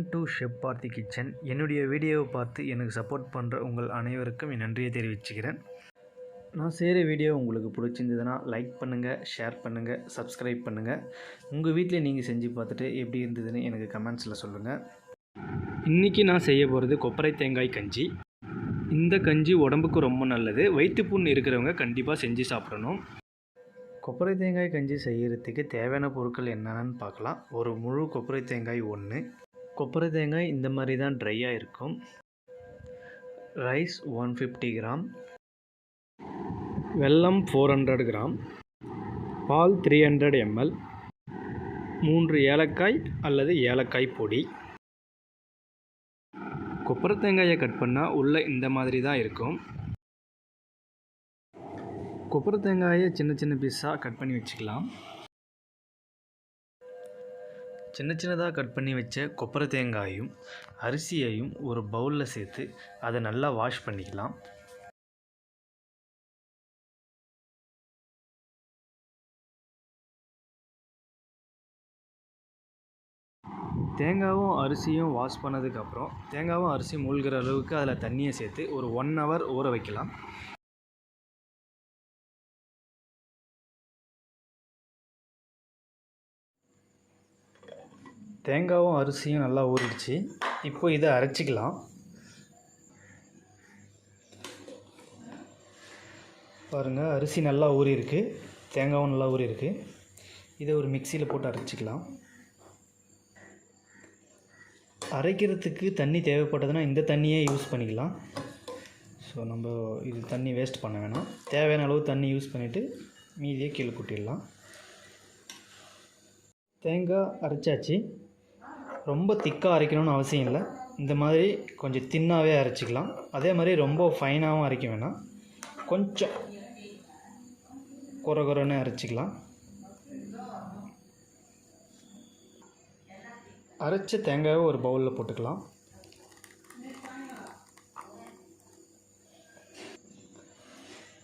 Welcome to ஷெப் Parthi kitchen. என்னுடைய வீடியோவை பார்த்து எனக்கு சப்போர்ட் பண்ணுற உங்கள் அனைவருக்கும் என் நன்றியை தெரிவிச்சுக்கிறேன். நான் செய்கிற வீடியோ உங்களுக்கு பிடிச்சிருந்ததுன்னா லைக் பண்ணுங்கள் ஷேர் பண்ணுங்கள் சப்ஸ்கிரைப் பண்ணுங்கள் உங்கள் வீட்டில் நீங்கள் செஞ்சு பார்த்துட்டு எப்படி இருந்ததுன்னு எனக்கு கமெண்ட்ஸில் சொல்லுங்கள் இன்றைக்கி நான் செய்ய போகிறது கொப்பரை தேங்காய் கஞ்சி. இந்த கஞ்சி உடம்புக்கு ரொம்ப நல்லது. வயிற்றுப்புண் இருக்கிறவங்க கண்டிப்பாக செஞ்சு சாப்பிடணும். கொப்பரை தேங்காய் கஞ்சி செய்கிறதுக்கு தேவையான பொருட்கள் என்னென்னு பார்க்கலாம். ஒரு முழு கொப்பரை தேங்காய் ஒன்று கொப்பரை தேங்காய் இந்த மாதிரி தான் ட்ரையாக இருக்கும். Rice one fifty gram. வெல்லம் ஃபோர் ஹண்ட்ரட் கிராம். பால் த்ரீ ஹண்ட்ரட் எம்எல் மூன்று ஏலக்காய் அல்லது ஏலக்காய் பொடி. கொப்பரை தேங்காயை கட் பண்ணால் உள்ளே இந்த மாதிரி தான் இருக்கும். கொப்பரை தேங்காயை சின்ன சின்ன பீஸாக கட் பண்ணி வச்சுக்கலாம். சின்ன சின்னதாக கட் பண்ணி வச்ச கொப்பரை தேங்காயும் அரிசியையும் ஒரு பவுலில் சேர்த்து அதை நல்லா வாஷ் பண்ணிக்கலாம். தேங்காவும் அரிசியும் வாஷ் பண்ணதுக்கப்புறம் தேங்காவும் அரிசியும் மூழ்கிற அளவுக்கு அதில் தண்ணியை சேர்த்து ஒரு ஒன் ஹவர் ஊற வைக்கலாம். தேங்காவும் அரிசியும் நல்லா ஊறிடுச்சு. இப்போ இதை அரைச்சிக்கலாம். பாருங்கள் அரிசி நல்லா ஊறியிருக்கு. தேங்காவும் நல்லா ஊறியிருக்கு. இதை ஒரு மிக்சியில் போட்டு அரைச்சிக்கலாம். அரைக்கிறதுக்கு தண்ணி தேவைப்பட்டதுன்னா இந்த தண்ணியே யூஸ் பண்ணிக்கலாம். ஸோ நம்ம இது தண்ணி வேஸ்ட் பண்ண வேணாம். தேவையான அளவு தண்ணி யூஸ் பண்ணிவிட்டு மீதியை கீழே கொட்டிடலாம். தேங்காய் அரைச்சாச்சு. ரொம்ப திக்காக அரைக்கணும்னு அவசியம் இல்லை. இந்த மாதிரி கொஞ்சம் தின்னாகவே அரைச்சிக்கலாம். அதே மாதிரி ரொம்ப ஃபைனாகவும் அரைக்க வேணாம். கொஞ்சம் குறை குறைன்னு அரைச்சிக்கலாம். அரைச்ச தேங்காயை ஒரு பவுலில் போட்டுக்கலாம்.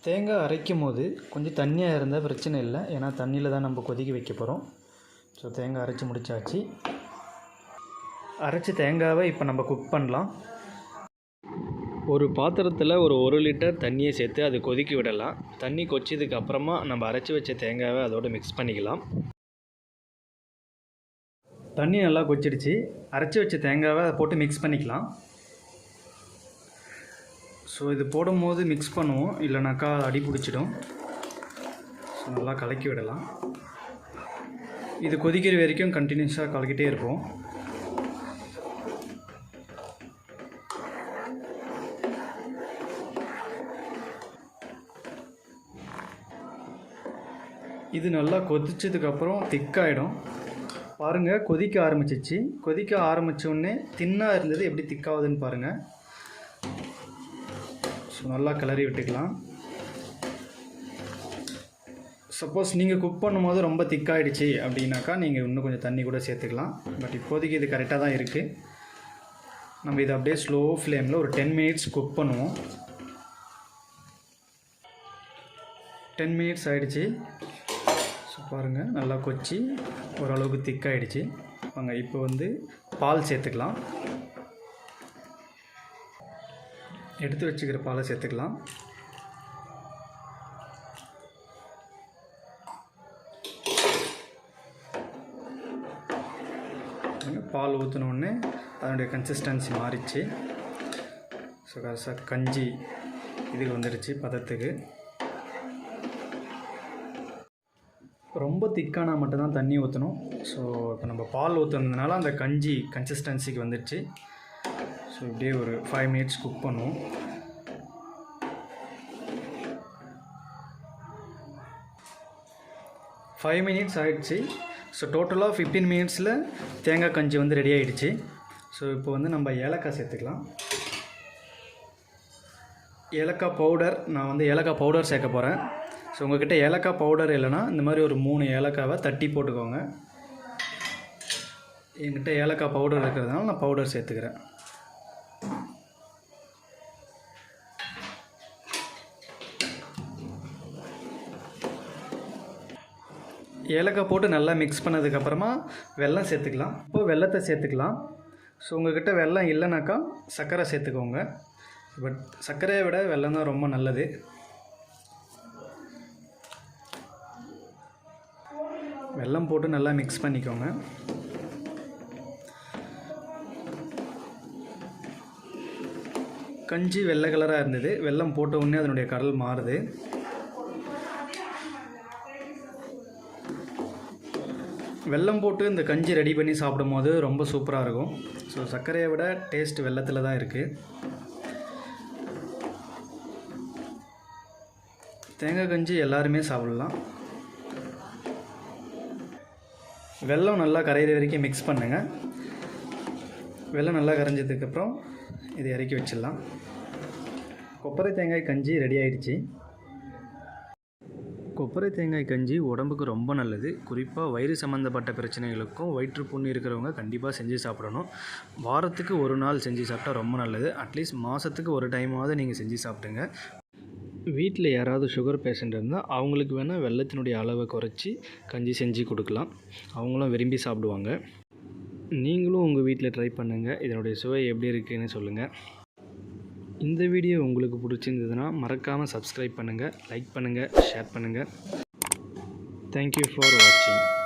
தேங்காய் அரைக்கும் போது கொஞ்சம் தண்ணியாக இருந்தால் பிரச்சனை இல்லை. ஏன்னா தண்ணியில் தான் நம்ம கொதிக்க வைக்க போகிறோம் ஸோ தேங்காய் அரைச்சி முடிச்சாச்சு. அரைச்ச தேங்காவை இப்போ நம்ம குக் பண்ணலாம். ஒரு பாத்திரத்தில் ஒரு ஒரு லிட்டர் தண்ணியை சேர்த்து அது கொதிக்க விடலாம். தண்ணி கொச்சதுக்கு அப்புறமா நம்ம அரைச்சி வச்ச தேங்காவை அதோடு மிக்ஸ் பண்ணிக்கலாம். தண்ணி நல்லா கொச்சிடுச்சு. அரைச்சி வச்ச தேங்காவை அதை போட்டு மிக்ஸ் பண்ணிக்கலாம். ஸோ இது போடும்போது மிக்ஸ் பண்ணுவோம். இல்லைனாக்கா அடி பிடிச்சிடும். ஸோ நல்லா கலக்கி விடலாம். இது கொதிக்கிற வரைக்கும் கண்டினியூஸாக கலக்கிட்டே இருப்போம். இது நல்லா கொதிச்சதுக்கப்புறம் திக்காயிடும். பாருங்கள் கொதிக்க ஆரம்பிச்சிச்சு. கொதிக்க ஆரம்பித்தோடனே தின்னாக இருந்தது எப்படி திக்காகுதுன்னு பாருங்கள் ஸோ நல்லா கிளறி விட்டுக்கலாம். சப்போஸ் நீங்கள் குக் பண்ணும்போது ரொம்ப திக்காயிடுச்சு அப்படின்னாக்கா நீங்கள் இன்னும் கொஞ்சம் தண்ணி கூட சேர்த்துக்கலாம். பட் இப்போதைக்கு இது கரெக்டாக தான் இருக்குது நம்ம இதை அப்படியே ஸ்லோ ஃப்ளேமில் ஒரு டென் மினிட்ஸ் குக் பண்ணுவோம். டென் மினிட்ஸ் ஆகிடுச்சி ஸோ பாருங்கள் நல்லா கொச்சி. ஓரளவுக்கு திக்காயிடுச்சு வாங்க இப்போ வந்து பால் சேர்த்துக்கலாம். எடுத்து வச்சுக்கிற பாலை சேர்த்துக்கலாம். பால் ஊற்றினோடனே அதனுடைய கன்சிஸ்டன்சி மாறிச்சு. ஸோ கஞ்சி இதுக்கு வந்துடுச்சு பதத்துக்கு. ரொம்ப திக்கானா மட்டும்தான் தண்ணி ஊற்றணும் ஸோ இப்போ நம்ம பால் ஊற்றுனதுனால அந்த கஞ்சி கன்சிஸ்டன்சிக்கு வந்துடுச்சு. ஸோ இப்படியே ஒரு ஃபைவ் மினிட்ஸ் குக் பண்ணுவோம். ஃபைவ் மினிட்ஸ் ஆகிடுச்சு ஸோ டோட்டலாக ஃபிஃப்டீன் மினிட்ஸில் தேங்காய் கஞ்சி வந்து ரெடி ஆகிடுச்சு ஸோ இப்போ வந்து நம்ம ஏலக்காய் சேர்த்துக்கலாம். ஏலக்காய் பவுடர் நான் வந்து ஏலக்காய் பவுடர் சேர்க்க போகிறேன் ஸோ உங்கள்கிட்ட ஏலக்காய் பவுடர் இல்லைன்னா இந்த மாதிரி ஒரு மூணு ஏலக்காவை தட்டி போட்டுக்கோங்க. என்கிட்ட ஏலக்காய் பவுடர் இருக்கிறதுனால நான் பவுடர் சேர்த்துக்கிறேன். ஏலக்காய் போட்டு நல்லா மிக்ஸ் பண்ணதுக்கப்புறமா வெல்லம் சேர்த்துக்கலாம். இப்போ வெல்லத்தை சேர்த்துக்கலாம். ஸோ உங்கள்கிட்ட வெல்லம் இல்லைனாக்கா சர்க்கரை சேர்த்துக்கோங்க. பட் சர்க்கரையை விட வெல்லம் தான் ரொம்ப நல்லது. வெல்லம் போட்டு நல்லா மிக்ஸ் பண்ணிக்கோங்க. கஞ்சி வெள்ளை கலராக இருந்தது. வெல்லம் போட்ட உடனே அதனுடைய கடல் மாறுது. வெல்லம் போட்டு இந்த கஞ்சி ரெடி பண்ணி சாப்பிடும்போது ரொம்ப சூப்பராக இருக்கும். ஸோ சர்க்கரையை விட டேஸ்ட் வெள்ளத்தில் தான் இருக்குது தேங்காய் கஞ்சி எல்லாருமே சாப்பிட்லாம். வெல்லம் நல்லா கரையிற வரைக்கும் மிக்ஸ் பண்ணுங்கள் வெல்லம் நல்லா கரைஞ்சதுக்கப்புறம் இதை இறக்கி வச்சிடலாம். கொப்பரை தேங்காய் கஞ்சி ரெடி ஆயிடுச்சு. கொப்பரை தேங்காய் கஞ்சி உடம்புக்கு ரொம்ப நல்லது. குறிப்பாக வயிறு சம்மந்தப்பட்ட பிரச்சனைகளுக்கும் வயிற்றுப்புண்ணு இருக்கிறவங்க கண்டிப்பாக செஞ்சு சாப்பிடணும். வாரத்துக்கு ஒரு நாள் செஞ்சு சாப்பிட்டா ரொம்ப நல்லது. அட்லீஸ்ட் மாதத்துக்கு ஒரு டைமாவது நீங்கள் செஞ்சு சாப்பிடுங்க. வீட்டில் யாராவது சுகர் பேஷண்ட் இருந்தால் அவங்களுக்கு வேணால் வெள்ளத்தினுடைய அளவை குறைச்சி கஞ்சி செஞ்சு கொடுக்கலாம். அவங்களும் விரும்பி சாப்பிடுவாங்க. நீங்களும் உங்கள் வீட்டில் ட்ரை பண்ணுங்கள் இதனுடைய சுவை எப்படி இருக்குன்னு சொல்லுங்கள் இந்த வீடியோ உங்களுக்கு பிடிச்சிருந்ததுன்னா மறக்காமல் சப்ஸ்கிரைப் பண்ணுங்கள் லைக் பண்ணுங்கள் ஷேர் பண்ணுங்கள் தேங்க்யூ ஃபார் வாட்சிங்